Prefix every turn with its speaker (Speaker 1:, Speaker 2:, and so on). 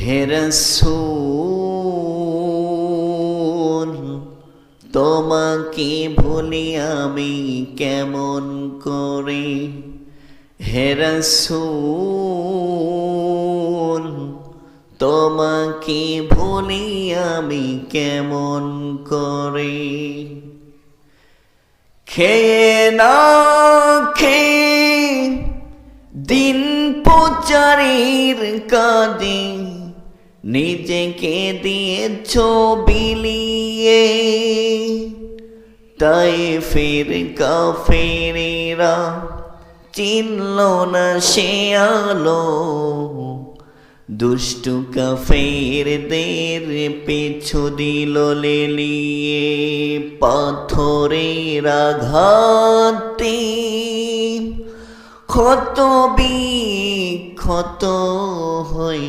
Speaker 1: হেরসুল তোমাকে ভুলি আমি কেমন করে? হেরসুল তোমাকে ভুলি আমি কেমন করে? খেয়ে না খেয়ে দিন প্রচারের কাঁদে। নিজেকে দিয়েছ বিলিয়ে তাই ফের কাফেরেরা চিনল না সে আলো। দুষ্টু কাফেরদের পিছু দিল লেলিয়ে, পাথরের আঘাতে। ক্ষত বিক্ষত হই